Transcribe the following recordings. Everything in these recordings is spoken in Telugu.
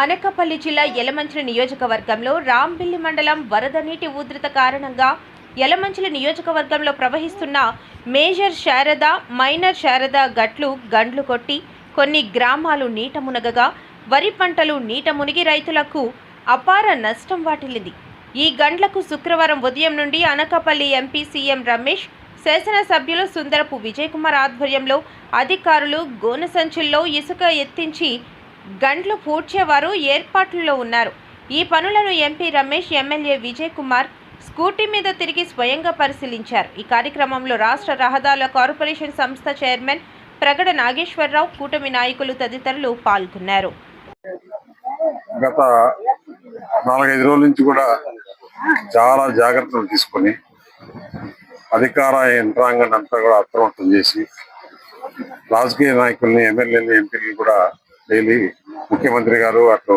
అనకాపల్లి జిల్లా యలమంచిలి నియోజకవర్గంలో రాంబిల్లి మండలం వరద నీటి ఉధృత కారణంగా యలమంచిలి నియోజకవర్గంలో ప్రవహిస్తున్న మేజర్ శారద మైనర్ శారద గట్లు గండ్లు కొట్టి కొన్ని గ్రామాలు నీట మునగగా వరి పంటలు నీట మునిగి రైతులకు అపార నష్టం వాటిల్లింది. ఈ గండ్లకు శుక్రవారం ఉదయం నుండి అనకాపల్లి ఎంపీ సీఎం రమేష్ శాసనసభ్యులు సుందరపు విజయకుమార్ ఆధ్వర్యంలో అధికారులు గోన సంచుల్లో ఇసుక ఎత్తించి గండ్లు పూడ్చేవారు ఏర్పాట్లలో ఉన్నారు. ఈ పనులను MP Ramesh MLA Vijay Kumar scooty మీద తిరిగి స్వయంగా పరిశీలించారు. ఈ కార్యక్రమంలో రాష్ట్ర రహదారుల కార్పొరేషన్ సంస్థ చైర్మన్ ప్రగడ నాగేశ్వరరావు కూటమి నాయకులు తదితరులు పాల్గొన్నారు. గత నాలుగైదు రోజుల నుంచి కూడా చాలా జాగ్రత్తలు తీసుకొని అధికార యంత్రాంగాన్ని అంతా కూడా అప్రమత్తం చేసి రాజకీయ నాయకుల్ని ఎమ్మెల్యేలు ఎంపీలు కూడా డైలీ ముఖ్యమంత్రి గారు అటు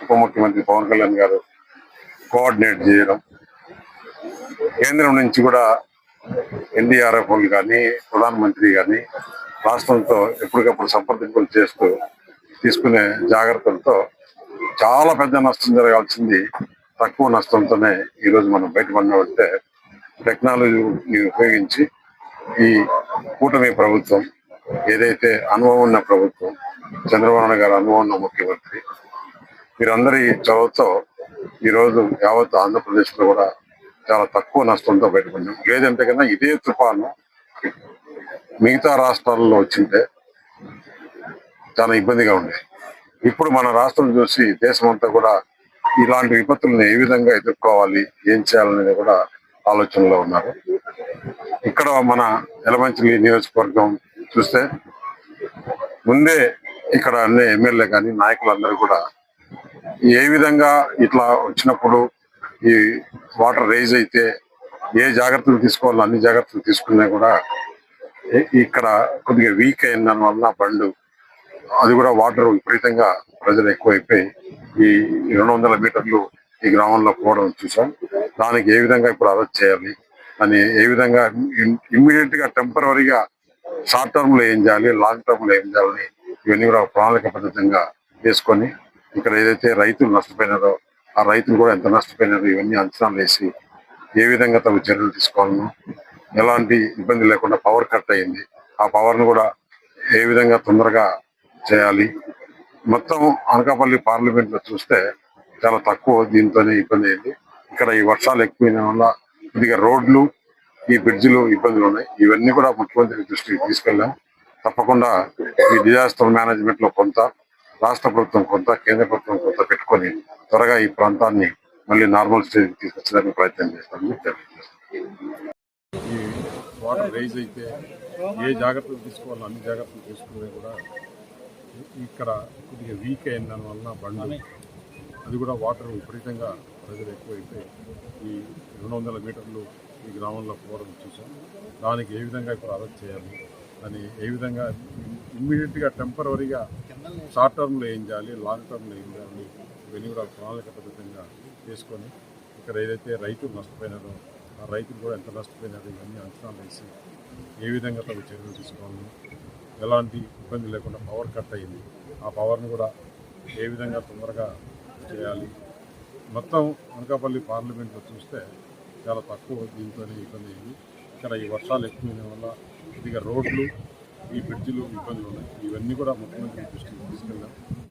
ఉప ముఖ్యమంత్రి పవన్ కళ్యాణ్ గారు కోఆర్డినేట్ చేయడం కేంద్రం నుంచి కూడా ఎన్డీఆర్ఎఫ్ కానీ ప్రధానమంత్రి కానీ రాష్ట్రంతో ఎప్పటికప్పుడు సంప్రదింపులు చేస్తూ తీసుకునే జాగ్రత్తలతో చాలా పెద్ద నష్టం జరగాల్సింది తక్కువ నష్టంతోనే ఈరోజు మనం బయటపడినామంటే టెక్నాలజీని ఉపయోగించి ఈ కూటమి ప్రభుత్వం ఏదైతే అనుభవం ఉన్న ప్రభుత్వం చంద్రబాబు గారు అనుభవం ఉన్న ముఖ్యమంత్రి వీరందరి చొరవతో ఈరోజు యావత్ ఆంధ్రప్రదేశ్లో కూడా చాలా తక్కువ నష్టంతో బయటపడినాం లేదంటే కన్నా ఇదే తుఫాను మిగతా రాష్ట్రాల్లో వచ్చింటే చాలా ఇబ్బందిగా ఉండేది ఇప్పుడు మన రాష్ట్రం చూసి దేశం అంతా కూడా ఇలాంటి విపత్తులను ఏ విధంగా ఎదుర్కోవాలి ఏం చేయాలనేది కూడా ఆలోచనలో ఉన్నారు. ఇక్కడ మన ఎలమంచిలి నియోజకవర్గం చూస్తే ముందే ఇక్కడ అన్ని ఎమ్మెల్యే కానీ నాయకులందరూ కూడా ఏ విధంగా ఇట్లా వచ్చినప్పుడు ఈ వాటర్ రైజ్ అయితే ఏ జాగ్రత్తలు తీసుకోవాలో అన్ని జాగ్రత్తలు తీసుకున్నా కూడా ఇక్కడ కొద్దిగా వీక్ అయిన వలన బండ్లు అది కూడా వాటర్ విపరీతంగా ప్రజలు ఎక్కువైపోయి ఈ రెండు వందల మీటర్లు ఈ గ్రామంలో పోవడం చూసాం. దానికి ఏ విధంగా ఇప్పుడు అరెస్ట్ చేయాలి? అని ఏ విధంగా ఇమ్మీడియట్గా టెంపరీగా షార్ట్ టర్మ్లో ఏం చేయాలి? లాంగ్ టర్మ్లో ఏం చేయాలని ఇవన్నీ కూడా ప్రణాళిక పద్ధతంగా చేసుకొని ఇక్కడ ఏదైతే రైతులు నష్టపోయినారో ఆ రైతులు కూడా ఎంత నష్టపోయినారు ఇవన్నీ అంచనాలు వేసి ఏ విధంగా తమ చర్యలు తీసుకోవాలను ఎలాంటి ఇబ్బంది లేకుండా పవర్ కట్ అయింది. ఆ పవర్ను కూడా ఏ విధంగా తొందరగా చేయాలి. మొత్తం అనకాపల్లి పార్లమెంట్లో చూస్తే చాలా తక్కువ దీంతోనే ఇబ్బంది అయింది. ఇక్కడ ఈ వర్షాలు ఎక్కువైన వల్ల కొద్దిగా రోడ్లు ఈ బ్రిడ్జిలు ఇబ్బందులు ఉన్నాయి. ఇవన్నీ కూడా ముఖ్యమంత్రి దృష్టికి తీసుకెళ్ళాం. తప్పకుండా ఈ డిజాస్టర్ మేనేజ్మెంట్లో కొంత రాష్ట్ర ప్రభుత్వం కొంత కేంద్ర ప్రభుత్వం కొంత పెట్టుకొని త్వరగా ఈ ప్రాంతాన్ని మళ్ళీ నార్మల్ స్టేజ్ తీసుకొచ్చడానికి ప్రయత్నం చేస్తామని తెలియజేస్తాం ఈ వాటర్ రైజ్ అయితే ఏ జాగ్రత్తలు తీసుకోవాలో అన్ని జాగ్రత్తలు తీసుకునే కూడా ఇక్కడ కొద్దిగా వీక్ అయిన దానివల్ల బండ్లు అది కూడా వాటర్ విపరీతంగా ప్రజలు ఎక్కువైపోయి ఈ రెండు వందల మీటర్లు ఈ గ్రామంలో పోవడం చూసాం. దానికి ఏ విధంగా ఇప్పుడు అరెస్ట్ చేయాలి? అని ఏ విధంగా ఇమ్మీడియట్గా టెంపరీగా షార్ట్ టర్మ్లో ఏం చేయాలి? లాంగ్ టర్మ్లో ఏం చేయాలి? ఇవన్నీ కూడా ప్రణాళికబద్ధంగా చేసుకొని ఇక్కడ ఏదైతే రైతులు నష్టపోయినారో ఆ రైతులు కూడా ఎంత నష్టపోయినారో ఇవన్నీ అంచనాలు వేసి ఏ విధంగా తగు చర్యలు తీసుకోవాలి? ఎలాంటి ఇబ్బంది లేకుండా పవర్ కట్ అయింది? ఆ పవర్ని కూడా ఏ విధంగా తొందరగా చేయాలి? మొత్తం అనకాపల్లి పార్లమెంట్లో చూస్తే చాలా తక్కువ దీంతోనే ఇబ్బంది అయింది. ఇక్కడ ఈ వర్షాలు ఎక్కువ వల్ల ఇదిగా రోడ్లు ఈ బ్రిడ్జిలు ఇబ్బందులు ఉన్నాయి. ఇవన్నీ కూడా ముఖ్యమంత్రి దృష్టికి తీసుకెళ్ళాం